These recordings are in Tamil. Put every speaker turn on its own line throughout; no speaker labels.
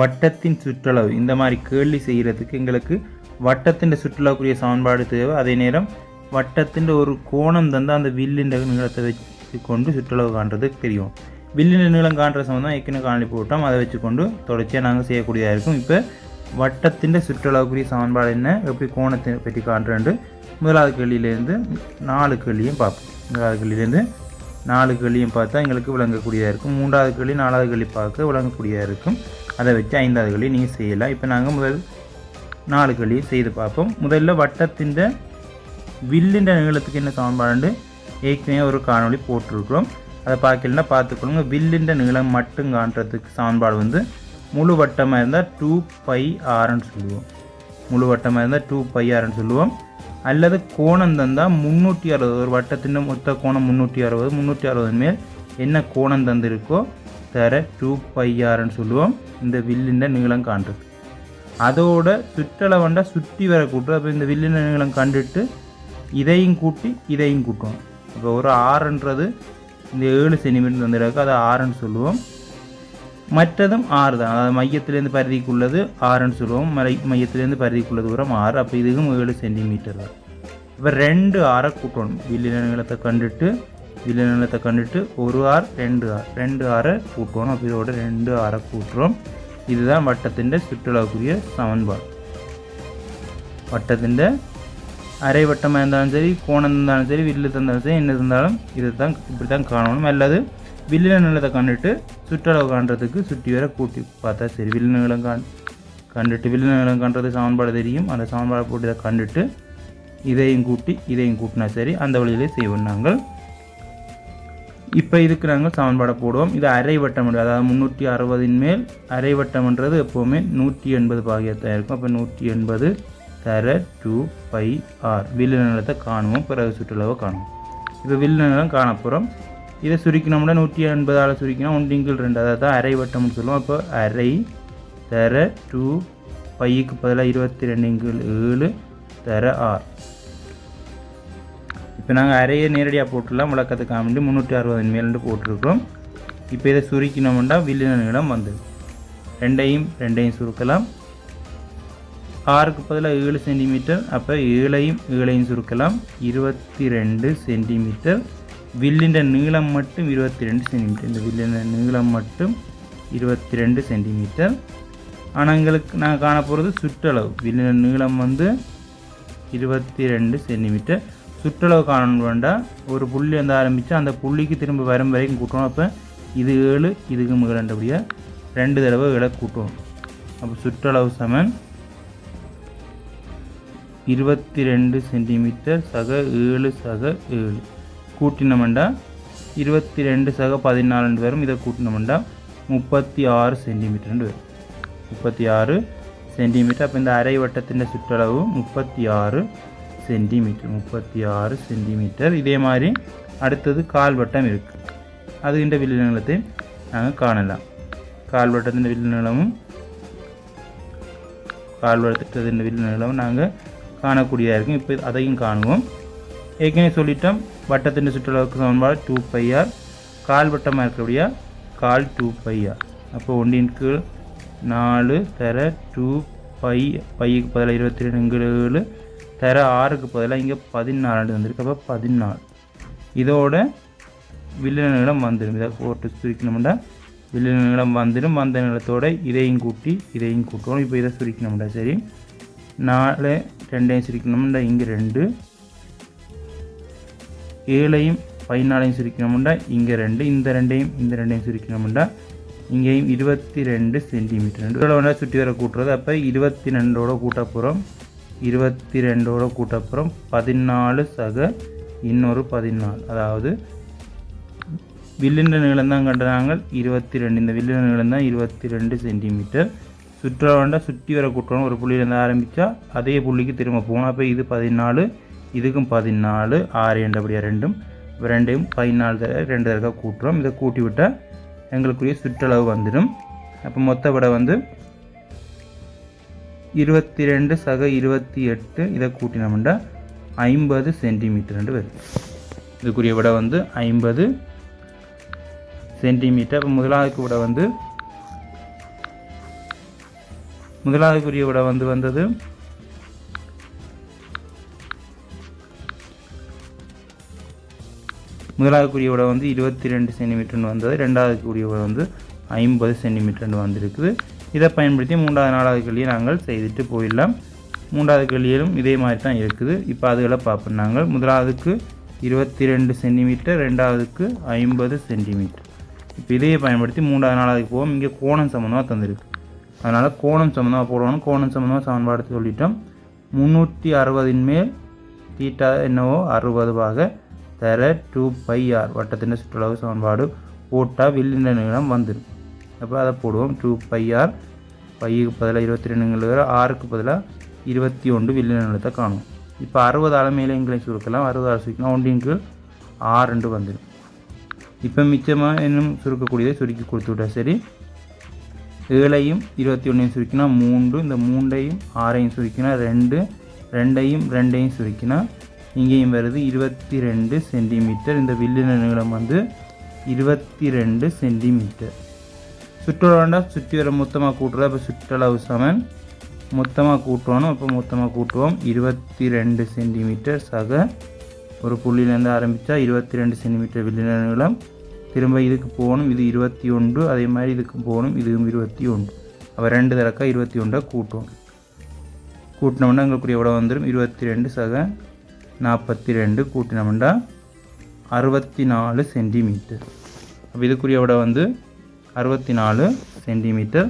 வட்டத்தின் சுற்றளவு. இந்த மாதிரி கேள்வி செய்கிறதுக்கு எங்களுக்கு வட்டத்தின் சுற்றுலாவுக்குரிய சமன்பாடு தேவை. அதே நேரம் வட்டத்தின் ஒரு கோணம் தந்து அந்த வில்லின் நீளத்தை வச்சு கொண்டு சுற்றளவு காண்றதுக்கு தெரியும். வில்லின் நீளம் காண்ற சம்பந்தம் ஏற்கனவே காணொலி போட்டோம். அதை வச்சுக்கொண்டு தொடர்ச்சியாக நாங்கள் செய்யக்கூடியதாக இருக்கும். இப்போ வட்டத்தின் சுற்றளவுக்குரிய சமன்பாடு என்ன? எப்படி கோணத்தை பற்றி காண்றேன்ட்டு முதலாவது கேள்வியிலேருந்து நாலு கேள்வியும் பார்ப்போம். முதலாவது கேள்வியிலேருந்து நாலு கேள்வியும் பார்த்தா எங்களுக்கு விளங்கக்கூடியதாக இருக்கும். மூன்றாவது கேள்வி நாலாவது கேள்வி பார்க்க விளங்கக்கூடியதாக இருக்கும். அதை வச்சு ஐந்தாவது களி நீங்கள் செய்யலாம். இப்போ நாங்கள் முதல் நாலு களியை செய்து பார்ப்போம். முதல்ல வட்டத்தின் வில்லின்ற நீளத்துக்கு என்ன சமன்பாடு ஏற்கனவே ஒரு காணொளி போட்டிருக்கிறோம். அதை பார்க்கலன்னா பார்த்துக்கொள்ளுங்க. வில்லின்ற நீளம் மட்டும் காண்றதுக்கு சமன்பாடு வந்து முழு வட்டமாக இருந்தால் டூ பை ஆறுன்னு சொல்லுவோம். முழு வட்டமாக இருந்தால் டூ பை ஆறுன்னு சொல்லுவோம். அல்லது கோணம் தந்தால் முந்நூற்றி அறுபது. ஒரு வட்டத்தின் மொத்த கோணம் முந்நூற்றி அறுபது. முந்நூற்றி அறுபது மேல் என்ன கோணம் தந்திருக்கோ தர டூ பையார்னு சொல்லுவோம். இந்த வில்லின்ற நீளம் காண்றது. அதோட சுற்றளவண்டா சுற்றி வர கூட்டுறோம் அப்போ இந்த வில்லின நீளம் கண்டுட்டு இதையும் கூட்டி இதையும் கூட்டுவோம் இப்போ ஒரு ஆறுன்றது இந்த ஏழு சென்டிமீட்டர் வந்துருக்கு அதை ஆறுன்னு சொல்லுவோம். மற்றதும் ஆறு தான். அதாவது மையத்திலேருந்து பரிதிக்குள்ளது ஆறுன்னு சொல்லுவோம். மலை மையத்திலேருந்து பரிதிக்குள்ள தூரம் ஆறு அப்போ இதுக்கும் ஏழு சென்டிமீட்டர் தான். இப்போ ரெண்டு ஆறை கூட்டணும். வில்லின நீளத்தை கண்டுட்டு இதில் நிலத்தை கண்டுட்டு ஒரு ஆர் ரெண்டு ஆர் ரெண்டு ஆறை கூட்டணும் அப்போ இதோட ரெண்டு ஆறை கூட்டுறோம். இதுதான் வட்டத்தின் சுற்றுலாவுக்குரிய சமன்பாடு. வட்டத்தின் அரை வட்டமாக இருந்தாலும் சரி கோணம் இருந்தாலும் சரி வில்லு தந்தாலும் சரி என்ன இருந்தாலும் இதை தான் இப்படி தான் காணணும். அல்லது வில்லின நிலத்தை கண்டுட்டு சுற்றளவு காண்றதுக்கு சுற்றி வர கூட்டி பார்த்தா சரி வில்லு நிலம் காண் கண்டுட்டு வில்லு நிலம் காண்றது சமன்பாடு தெரியும். அந்த சமன்பாடு போட்டு இதை கண்டுட்டு இதையும் கூட்டி இதையும் கூட்டினா சரி அந்த வழியிலே செய்வோம் நாங்கள். இப்போ இதுக்கு நாங்கள் சமன்பாடை போடுவோம். இது அரை வட்டம் அதாவது முந்நூற்றி அறுபதின் மேல் அரை வட்டம்ன்றது எப்போவுமே நூற்றி எண்பது பாகியத்தான் இருக்கும். அப்போ நூற்றி எண்பது தர டூ பை ஆர் வில்லு நிலத்தை காணுவோம். பிறகு சுற்றுலாவை காணுவோம். இப்போ வில்லு நிலம் காணப்புறம். இதை சுருக்கினோம்னா நூற்றி எண்பதால் சுருக்கினா ஒன்றிங்கில் ரெண்டு. அதாவது தான் அரை வட்டம்னு சொல்லுவோம். அப்போ அரை தர டூ பைக்கு பதிலாக இருபத்தி ரெண்டு இங்கிள் ஏழு தர ஆர் இப்போ நாங்கள் அரையை நேரடியாக போட்டுடலாம். விளக்கத்துக்கு காமிட்டு முந்நூற்றி அறுபது மேலேருந்து போட்டிருக்கிறோம் இப்போ இதை சுருக்கினோம்னா வில்லின நீளம் வந்தது ரெண்டையும் ரெண்டையும் சுருக்கலாம். ஆறுக்கு பதிலாக ஏழு சென்டிமீட்டர் அப்போ ஏழையும் ஏழையும் சுருக்கலாம். இருபத்தி ரெண்டு சென்டிமீட்டர். வில்லின்ற நீளம் மட்டும் இருபத்தி ரெண்டு சென்டிமீட்டர். இந்த வில்லின நீளம் மட்டும் இருபத்தி ரெண்டு சென்டிமீட்டர். ஆனால் எங்களுக்கு நான் காண போகிறது சுற்றளவு. வில்லின நீளம் வந்து இருபத்தி ரெண்டு சென்டிமீட்டர். சுற்றளவு காணணும் வேண்டாம் ஒரு புள்ளி வந்து ஆரம்பித்து அந்த புள்ளிக்கு திரும்ப வரும் வரைக்கும் கூட்டணும். அப்போ இது ஏழு இதுக்கு முகலண்டபடியாக ரெண்டு தடவை ஏழை கூட்டுவோம் அப்போ சுற்றளவு சமன் இருபத்தி ரெண்டு சென்டிமீட்டர் சக ஏழு சக ஏழு. கூட்டினமெண்டா இருபத்தி ரெண்டு சக பதினாலு வரும். இதை கூட்டினமெண்டா முப்பத்தி ஆறு சென்டிமீட்டர்னு வரும். முப்பத்தி ஆறு சென்டிமீட்டர். அப்போ இந்த அரை வட்டத்தின் சுற்றளவு முப்பத்தி ஆறு சென்டிமீட்டர் முப்பத்தி ஆறு சென்டிமீட்டர். இதே மாதிரி அடுத்தது கால் வட்டம் இருக்குது அது வில்லு நீளத்தை நாங்கள் காணலாம். கால்வட்டத்தின் வில்லு நீளமும் கால்வட்டத்தின் வில்லு நீளமும் நாங்கள் காணக்கூடியதாக இருக்கும். இப்போ அதையும் காணுவோம். ஏற்கனவே சொல்லிட்டோம் வட்டத்தின் சுற்றுலாவுக்கு சமன்பாடு டூ பையார் கால் வட்டமாக இருக்கக்கூடிய கால் டூ பையார் அப்போ ஒன்றின் கீழ் நாலு தர டூ பை பைக்கு பதிலாக இருபத்தி ரெண்டு ஏழு தர ஆறுக்கு பதிலாக இங்கே பதினாலு வந்திருக்கு. அப்போ பதினாலு இதோட வில்லின நிலம் வந்துடும் இதை போட்டு சுருக்கணும்டா. வில்லின நிலம் வந்துடும் வந்த நிலத்தோட இதையும் கூட்டி இதையும் கூட்டணும். இப்போ இதை சுருக்கணும்டா. சரி. நாலு ரெண்டையும் சுருக்கணும்டா. இங்கே ரெண்டு. ஏழையும் பதினாலையும் சுருக்கணும்டா. இங்கே ரெண்டு. இந்த ரெண்டையும் இந்த ரெண்டையும் சுருக்கணும்டா. இங்கேயும் இருபத்தி ரெண்டு சென்டிமீட்டர். ரெண்டு. சுற்றி வர கூட்டுறது. அப்போ இருபத்தி ரெண்டோட கூட்ட போகிறோம் இருபத்தி ரெண்டோட கூட்டப்புறம் பதினாலு சக இன்னொரு பதினாலு. அதாவது வில்லின்ற நீளம் தான் கண்டுறாங்க இருபத்தி ரெண்டு இந்த வில்லின்ற நீளம் தான் இருபத்தி ரெண்டு சென்டிமீட்டர் சுற்றுலாண்டா சுற்றி வர கூட்டணும் ஒரு புள்ளியிலேருந்து ஆரம்பித்தா அதே புள்ளிக்கு திரும்ப போகணும். அப்போ இது பதினாலு இதுக்கும் பதினாலு ஆறு என்றபடியாக ரெண்டும் ரெண்டையும் பதினாலு தடவை ரெண்டு தடவை கூட்டுறோம். இதை கூட்டி விட்டால் எங்களுக்குரிய சுற்றளவு வந்துடும். அப்போ மொத்த விட வந்து இருபத்தி ரெண்டு சக இருபத்தி எட்டு இதை கூட்டினோம்னா ஐம்பது சென்டிமீட்டர் வருது இதுக்குரிய விட வந்து ஐம்பது சென்டிமீட்டர். இப்போ முதலாவதுக்கு விட வந்து முதலாவதுக்குரிய விட வந்து வந்தது முதலாவதுக்குரிய விட வந்து இருபத்தி ரெண்டு சென்டிமீட்டர்னு வந்தது ரெண்டாவதுக்குரிய விட வந்து ஐம்பது சென்டிமீட்டர்னு வந்திருக்குது. இதை பயன்படுத்தி மூன்றாவது நாலாவது கேள்வியை நாங்கள் செய்துட்டு போயிடலாம். மூன்றாவது கேள்வியிலும் இதே மாதிரி தான் இருக்குது. இப்போ அதுகளை பார்ப்போம். நாங்கள் முதலாவதுக்கு இருபத்தி ரெண்டு சென்டிமீட்டர் ரெண்டாவதுக்கு ஐம்பது சென்டிமீட்டர். இப்போ இதையே பயன்படுத்தி மூன்றாவது நாளாவதுக்கு போவோம். இங்கே கோணம் சம்மந்தமாக தந்திருக்கு. அதனால் கோணம் சம்மந்தமாக போடணும். கோணம் சம்மந்தமாக சமன்பாடு சொல்லிட்டோம். முந்நூற்றி அறுபதின் மேல் தீட்டா என்னவோ அறுபதுவாக தர டூ பை ஆர். வட்டத்தின் சுற்றளவு சமன்பாடு போட்டால் வில்லின நீளம் வந்துடும் அப்போ அதை போடுவோம். டூ பை ஆர் பையுக்கு பதிலாக இருபத்தி ரெண்டுங்கிற ஆறுக்கு பதிலாக இருபத்தி ஒன்று வில்லின நிலத்தை காணும். இப்போ அறுபது ஆள் மேலே எங்களையும் சுருக்கலாம். அறுபது ஆள் சுருக்கலாம் ஒன்றின் கீழ் ஆறுண்டு வந்துடும். இப்போ மிச்சமாக இன்னும் சுருக்கக்கூடியதை சுருக்கி கொடுத்து விட்டா சரி. ஏழையும் இருபத்தி ஒன்றையும் சுருக்கினா மூன்று. இந்த மூண்டையும் ஆறையும் சுருக்கினா ரெண்டு. ரெண்டையும் ரெண்டையும் சுருக்கினா இங்கேயும் வருது இருபத்தி ரெண்டு சென்டிமீட்டர். இந்த வில்லின நீளம் வந்து இருபத்தி ரெண்டு சென்டிமீட்டர். சுற்றுலாண்டா சுற்றி வர மொத்தமாக கூட்டுறது அப்போ சுற்றுலா சமன். மொத்தமாக கூட்டணும் அப்போ மொத்தமாக கூட்டுவோம் இருபத்தி ரெண்டு சென்டிமீட்டர் சக ஒரு புள்ளியிலேருந்து ஆரம்பித்தா இருபத்தி ரெண்டு சென்டிமீட்டர் வில்லின நீளம். திரும்ப இதுக்கு போகணும் இது இருபத்தி ஒன்று. அதே மாதிரி இதுக்கு போகணும் இதுவும் இருபத்தி ஒன்று. அப்போ ரெண்டு தரக்கா இருபத்தி ஒன்றை கூட்டுவோம் கூட்டினோம்னா எங்களுக்குரிய விட வந்துடும் இருபத்தி ரெண்டு சக நாற்பத்தி ரெண்டு கூட்டினோம்னா அறுபத்தி நாலு சென்டிமீட்டர். அப்போ இதுக்குரிய விட வந்து? அறுபத்தி நாலு சென்டிமீட்டர்.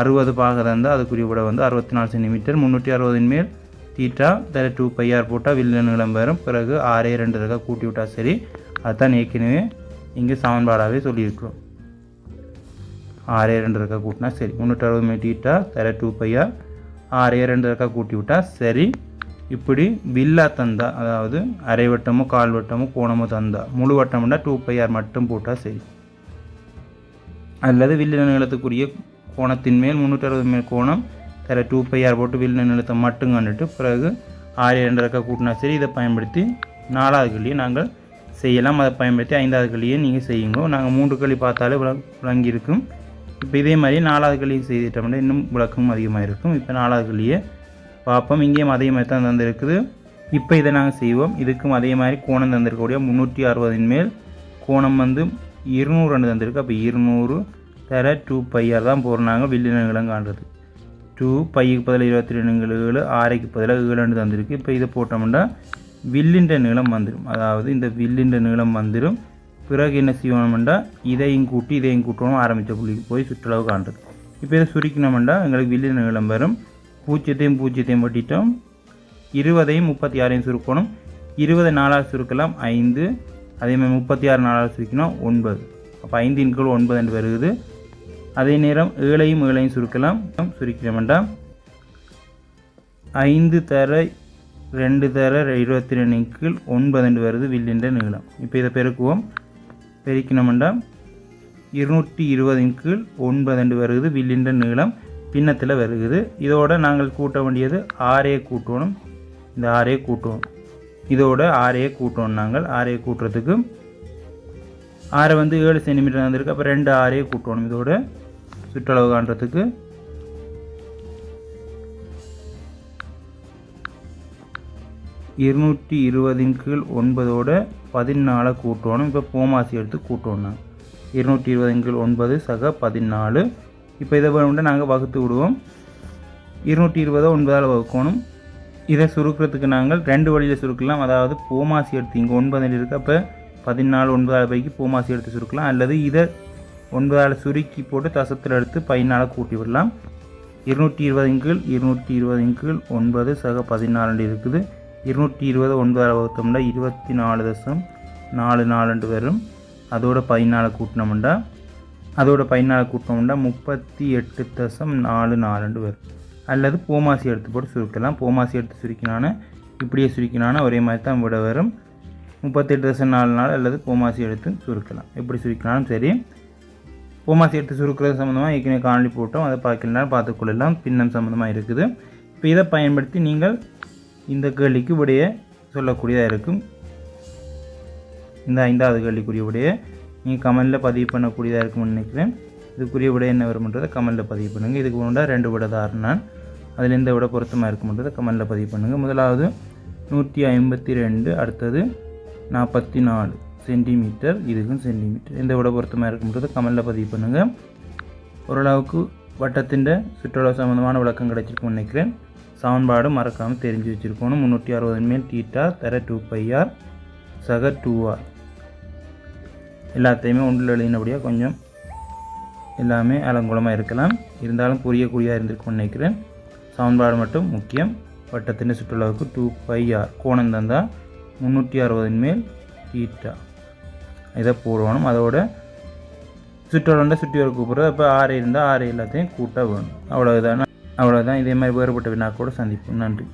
அறுபது பாக இருந்தால் அதுக்குரிய விட வந்து அறுபத்தி நாலு சென்டிமீட்டர். முந்நூற்றி அறுபதின் மேல் தீட்டா தர டூ பையார் போட்டால் வில்ல நீளம் வரும். பிறகு ஆறே ரெண்டு ரகா கூட்டி விட்டால் சரி. அதுதான் ஏற்கனவே இங்கே சமன்பாடாகவே சொல்லியிருக்கிறோம். ஆறே ரெண்டு ரக்கா கூட்டினா சரி. முந்நூற்றி அறுபது மேல் தீட்டா தர டூ பையார் ஆறே ரெண்டு ரக்கா கூட்டி விட்டால் சரி. இப்படி வில்லா தந்தா அதாவது அரை வட்டமோ கால் வட்டமோ கோணமோ தந்தா முழு வட்டம்னா டூ பையார் மட்டும் போட்டால் சரி. அல்லது வில்லின நிலத்துக்குரிய கோணத்தின் மேல் முந்நூற்றி அறுபது மேல் கோணம் தர டூ பையார் போட்டு வில்லின நிலத்தை மட்டும் கண்டுட்டு பிறகு ஆறு ரெண்டு ரக்கா கூட்டினா சரி இதை பயன்படுத்தி நாலாவது கல்லியை நாங்கள் செய்யலாம். அதை பயன்படுத்தி ஐந்தாவது கல்லியை நீங்கள் செய்யுங்க. நாங்கள் மூன்று களி பார்த்தாலே விள விளங்கியிருக்கும். இப்போ இதே மாதிரி நாலாவது களியை செய்துட்டோம்னா இன்னும் விளக்கமும் அதிகமாக இருக்கும். இப்போ நாலாவது களியை பார்ப்போம். இங்கேயும் அதே மாதிரி தான் தந்திருக்குது. இப்போ இதை நாங்கள் செய்வோம். இதுக்கும் அதே மாதிரி கோணம் தந்திருக்கக்கூடிய முந்நூற்றி அறுபதின் மேல் கோணம் வந்து இருநூறு ரெண்டு தந்திருக்கு. அப்போ இருநூறு தர டூ பையார் தான் போடுறாங்க வில்லினங்களும் நீளம் காண்றது. டூ பைக்கு பதிலாக இருபத்தி ரெண்டு ஏழு ஆரைக்கு பதிலாக ஏழு ரெண்டு தந்திருக்கு. இப்போ இதை போட்டோம்னா வில்லின்ற நீளம் வந்துடும் அதாவது இந்த வில்லின்ற நீளம் வந்துடும் பிறகு என்ன செய்யணும்டா இதையும் கூட்டி இதையும் கூட்டணும். ஆரம்பித்த புள்ளிக்கு போய் சுற்றளவு காண்றது. இப்போ இதை சுருக்கினோம்டா எங்களுக்கு வில்லின நீளம் வரும். பூஜ்ஜியத்தையும் பூஜ்ஜியத்தையும் வட்டிட்டோம். இருபதையும் முப்பத்தி ஆறையும் சுருக்கணும். இருபது நாலாவது சுருக்கலாம். ஐந்து அதே மாதிரி முப்பத்தி ஆறு நாலாவது சுருக்கினா ஒன்பது. அப்போ ஐந்தின் கீழ் ஒன்பது என்று வருகிறது அதே நேரம் ஏழையும் ஏழையும் சுருக்கலாம். சுருக்கிறோம்டா ஐந்து தர ரெண்டு தர இருபத்தி ரெண்டு கீழ் ஒன்பது என்று வருது வில்லின்ற நீளம். இப்போ இதை பெருக்குவோம். பெருக்கினோம்டா. இருநூற்றி இருபதின் கீழ் ஒன்பது என்று வருகிறது வில்லின்ற நீளம். பின்னத்தில் வருகிறது இதோடு நாங்கள் கூட்ட வேண்டியது ஆறே கூட்டணும் இந்த ஆறே கூட்டுவோம். இதோட ஆறையை கூட்டணும் நாங்கள். ஆறையை கூட்டுறதுக்கு ஆறை வந்து ஏழு சென்டிமீட்டர் வந்திருக்கு அப்போ ரெண்டு ஆறையை கூட்டணும் இதோட சுற்றளவு காண்றதுக்கு. இருநூற்றி இருபதின் கீழ் ஒன்பதோட பதினாலை கூட்டணும் இப்போ போமாசி எடுத்து கூட்டணும் இருநூற்றி இருபதின் கீழ் ஒன்பது சக பதினாலு. இப்போ இதை வேணும்னா நாங்கள் வகுத்து விடுவோம். இருநூற்றி இருபதை ஒன்பதால் வகுக்கணும். இதை சுருக்கிறதுக்கு நாங்கள் ரெண்டு வழியில் சுருக்கலாம். அதாவது போமாசி எடுத்து இங்கே ஒன்பதில் இருக்கப்போ பதினாலு ஒன்பதால் பைக்கு பூமாசி எடுத்து சுருக்கலாம். அல்லது இதை ஒன்பதால் சுருக்கி போட்டு தசத்தில் எடுத்து பதினாலாக கூட்டி விடலாம். இருநூற்றி இருபது இங்கில் இருநூற்றி இருபது கீழ் ஒன்பது சக பதினாலு இருக்குது. இருநூற்றி இருபது ஒன்பதால் வகுத்தோம்னா இருபத்தி நாலு தசம் நாலு நாலுண்டு வரும் அதோட பதினாலு கூட்டினோம்டா. அதோட பதினாலு கூட்டினோம்னா முப்பத்தி எட்டு தசம் நாலு நாலுண்டு வரும் அல்லது பூமாசி எடுத்து போட்டு சுருக்கலாம். பூமாசி எடுத்து சுருக்கினான இப்படியே சுருக்கினான ஒரே மாதிரி தான் விட வரும். முப்பத்தெட்டு தசம் நாலு நாள் அல்லது பூமாசி எடுத்து சுருக்கலாம். எப்படி சுருக்கினாலும் சரி. பூமாசி எடுத்து சுருக்கிறது சம்மந்தமாக ஏற்கனவே காணொலி போட்டோம். அதை பார்க்கலாம் பார்த்துக்கொள்ளலாம். பின்னம் சம்மந்தமாக இருக்குது. இப்போ இதை பயன்படுத்தி நீங்கள் இந்த கேள்விக்கு விடைய சொல்லக்கூடியதாக இருக்கும். இந்த ஐந்தாவது கேள்விக்குரிய விடைய நீங்கள் கமெண்டில் பதிவு பண்ணக்கூடியதாக இருக்கும்னு நினைக்கிறேன். இதுக்குரிய விட என்ன வரும்ன்றதை கமெண்டில் பதிவு பண்ணுங்கள் இதுக்கு முன்னாடி ரெண்டு விட தான் நான். அதில் எந்த விட பொருத்தமாக இருக்கும்ன்றதை கமெண்டில் பதிவு பண்ணுங்கள் முதலாவது நூற்றி ஐம்பத்தி ரெண்டு அடுத்தது நாற்பத்தி நாலு சென்டிமீட்டர் இதுக்கும் சென்டிமீட்டர். எந்த விட பொருத்தமாக இருக்கும்ன்றதை கமெண்டில் பதிவு பண்ணுங்கள் ஓரளவுக்கு வட்டத்தின் சுற்றுலா சம்மந்தமான விளக்கம் கிடைச்சிருக்கும்னு நினைக்கிறேன். சமன்பாடு மறக்காமல் தெரிஞ்சு வச்சுருக்கணும். முந்நூற்றி அறுபது மேல் டீட்டா தர டூ பையார் சக டூ ஆர். எல்லாத்தையுமே ஒன்றில் எழுதினபடியாக கொஞ்சம் எல்லாமே அலங்குலமாக இருக்கலாம். இருந்தாலும் புரியக்கூடியதாக இருந்திருக்கும்னு நினைக்கிறேன். சமன்பாடு மட்டும் முக்கியம். வட்டத்தின் சுற்றுலாவுக்கு டூ பை ஆர் கோணம் தந்தால் முந்நூற்றி அறுபதின் மேல் தீட்டா இதை போடணும். அதோட சுற்றுலா சுற்றி வர கூப்பிட்றது. அப்போ ஆறு இருந்தால் ஆறு எல்லாத்தையும் கூட்ட வேணும். அவ்வளோதானே அவ்வளோதான் இதே மாதிரி வேறுபட்ட வினாக்கோடு சந்திப்போம். நன்றி.